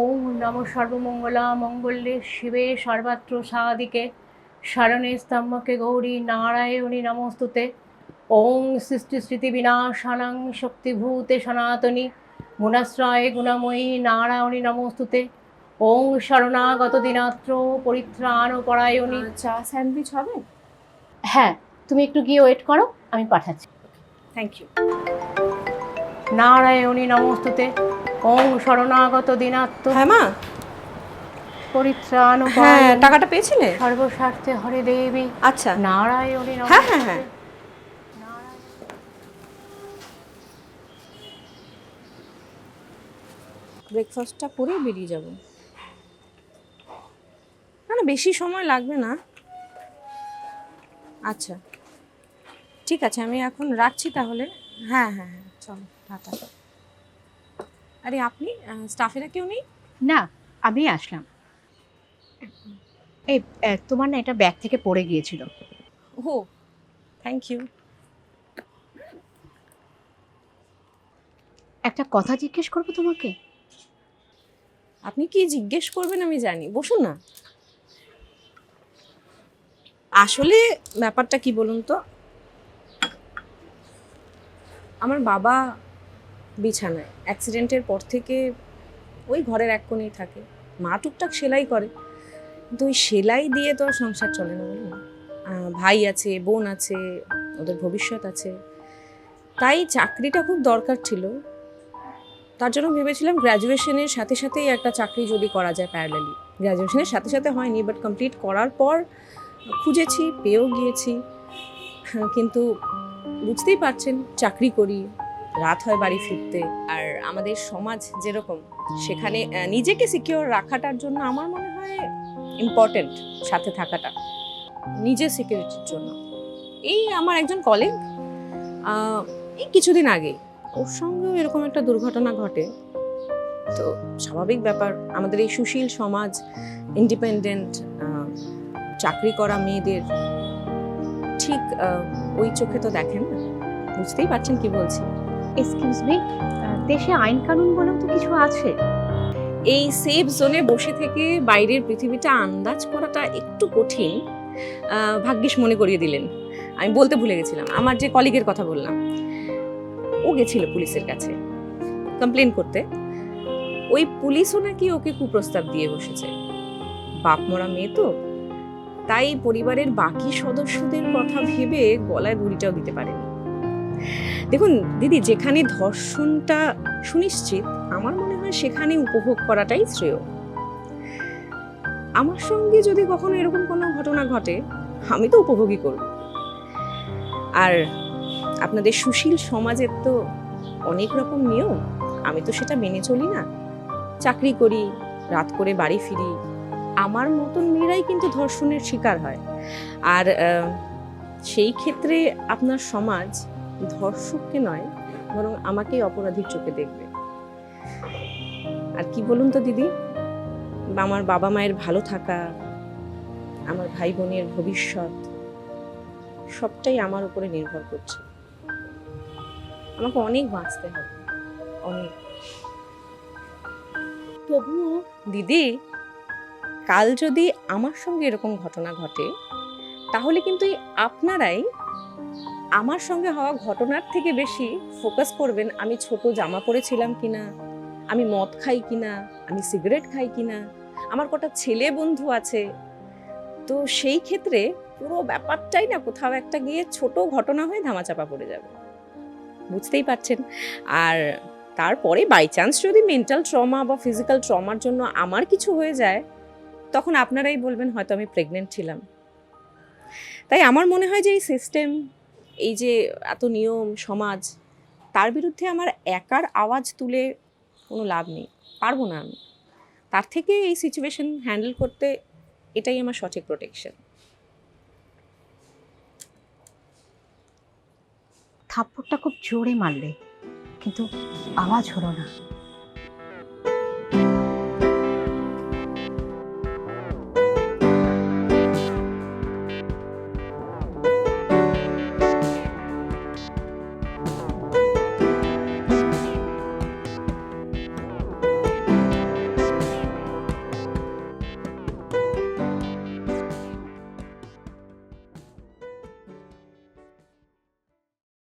ওম নম সর্বমঙ্গলা মঙ্গলে শিবে সর্বাত্র সাদিকে শরণে স্তম্ভকে গৌরী নারায়ণী নমস্তুতে। ওম সৃষ্টি স্মৃতি বিনাশানাং শক্তিভূতে সনাতনী গুণাশ্রয় গুণময়ী নারায়ণী নমস্তুতে। ওং শরণাগত দিনাত্র পরিত্রাণ ও পরায়ণী চা স্যান্ডউইচ হবে? হ্যাঁ তুমি একটু গিয়ে ওয়েট করো আমি পাঠাচ্ছি। থ্যাংক ইউ নারায়ণী নমস্তুতে। ওং শরণাগত দিনাত্ম হ্যাঁ মা। পরিত্রাণ হ্যাঁ টাকাটা পেয়েছিলে? সর্বস্বার্থে হরে দেবী আচ্ছা। নারায়ণী হ্যাঁ, হ্যাঁ, হ্যাঁ। ব্রেকফাস্টটা করে বেরিয়ে যাব। না না বেশি সময় লাগবে না। আচ্ছা। ঠিক আছে আমি এখন রাখছি তাহলে। হ্যাঁ হ্যাঁ হ্যাঁ চলো টাটা। আরে আপনি স্টাফেরা কেউ নেই? না আমি আসলাম। এই তোমার না এটা ব্যাগ থেকে পড়ে গিয়েছিল। ও থ্যাংক ইউ একটা কথা জিজ্ঞেস করব তোমাকে? আপনি কি জিজ্ঞেস করবেন আমি জানি বসুন না। আসলে ব্যাপারটা কি বলুন তো? আমার বাবা বিছানায়। অ্যাক্সিডেন্টের পর থেকে ওই ঘরের এক কোণেই থাকে। মা টুকটাক সেলাই করে। কিন্তু ওই সেলাই দিয়ে তো আর সংসার চলে না বলুন। ভাই আছে, বোন আছে, ওদের ভবিষ্যৎ আছে। তাই চাকরিটা খুব দরকার ছিল। তার জন্য ভেবেছিলাম গ্র্যাজুয়েশনের সাথে সাথেই একটা চাকরি যদি করা যায় প্যারালালি গ্র্যাজুয়েশনের সাথে সাথে হয়নি বাট কমপ্লিট করার পর খুঁজেছি, পেয়েও গিয়েছি। কিন্তু বুঝতেই পারছেন, চাকরি করি রাত হয় বাড়ি ফিরতে। আর আমাদের সমাজ যেরকম, সেখানে নিজেকে সিকিওর রাখাটার জন্য আমার মনে হয় ইম্পর্টেন্ট সাথে থাকাটা। নিজের সিকিউরিটির জন্য। এই আমার একজন কলিগ এই কিছুদিন আগে, ওর সঙ্গেও এরকম একটা দুর্ঘটনা ঘটে। তো স্বাভাবিক ব্যাপার, আমাদের এই সুশীল সমাজ ইন্ডিপেন্ডেন্ট চাকরি করা মেয়েদের, ঠিক ওই চোখে তো দেখেন না। বুঝতেই পারছেন কি বলছি? এক্সকিউজ মি দেশে আইন কানুন বলেও তো কিছু আছে। এই সেফ জোনে বসে থেকে বাইরের পৃথিবীটা আন্দাজ করাটা একটু কঠিন ভাগ্যিস মনে করিয়ে দিলেন। আমি বলতে ভুলে গেছিলাম, আমার যে কলিগের কথা বললাম, ও গেছিল পুলিশের কাছে কমপ্লেন করতে। ওই পুলিশও নাকি ওকে কুপ্রস্তাব দিয়ে বসেছে। বাপ মরা মেয়ে তো, তাই পরিবারের বাকি সদস্যদের কথা ভেবে গলায় দড়িটাও দিতে পারেনি। দেখুন, দিদি, যেখানে ধর্ষণটা সুনিশ্চিত, আমার মনে হয় সেখানে উপভোগ করাটাই শ্রেয়। আমার সঙ্গে যদি কখনো এরকম কোনো ঘটনা ঘটে, আমি তো উপভোগই করব। আর আপনাদের সুশীল সমাজের তো অনেক রকম নিয়ম, আমি তো সেটা মেনে চলি না। চাকরি করি, রাত করে বাড়ি ফিরি, আমার মতন মেয়েরাই কিন্তু ধর্ষণের শিকার হয়। আর সেই ক্ষেত্রে আপনার সমাজ ধর্ষককে নয়, বরং আমাকেই অপরাধীর চোখে দেখবে। আর কি বলুন তো দিদি? আমার বাবা মায়ের ভালো থাকা, আমার ভাই বোনের ভবিষ্যৎ, সবটাই আমার উপরে নির্ভর করছে। আমাকে অনেক বাঁচতে হবে, অনেক। তবুও দিদি, কাল যদি আমার সঙ্গে এরকম ঘটনা ঘটে, তাহলে কিন্তু আপনারাই আমার সঙ্গে হওয়া ঘটনার থেকে বেশি ফোকাস করবেন, আমি ছোট জামা পরেছিলাম কিনা, আমি মদ খাই কিনা, আমি সিগারেট খাই কিনা, আমার কটা ছেলে বন্ধু আছে। তো সেই ক্ষেত্রে পুরো ব্যাপারটাই না কোথাও একটা গিয়ে ছোট ঘটনা হয়ে ধামাচাপা পড়ে যাবে। বুঝতেই পারছেন? আর তারপরে বাই চান্স যদি মেন্টাল ট্রমা বা ফিজিক্যাল ট্রমার জন্য আমার কিছু হয়ে যায়, তখন আপনারাই বলবেন হয়তো আমি প্রেগনেন্ট ছিলাম। তাই আমার মনে হয় যে এই সিস্টেম এই যে এত নিয়ম সমাজ, তার বিরুদ্ধে আমার একার আওয়াজ তুলে কোনো লাভ নেই, পারব না আমি। তার থেকে এই সিচুয়েশন হ্যান্ডেল করতে এটাই আমার সঠিক প্রোটেকশন থাপ্পড়টা খুব জোরে মারলে, কিন্তু আওয়াজ হলো না।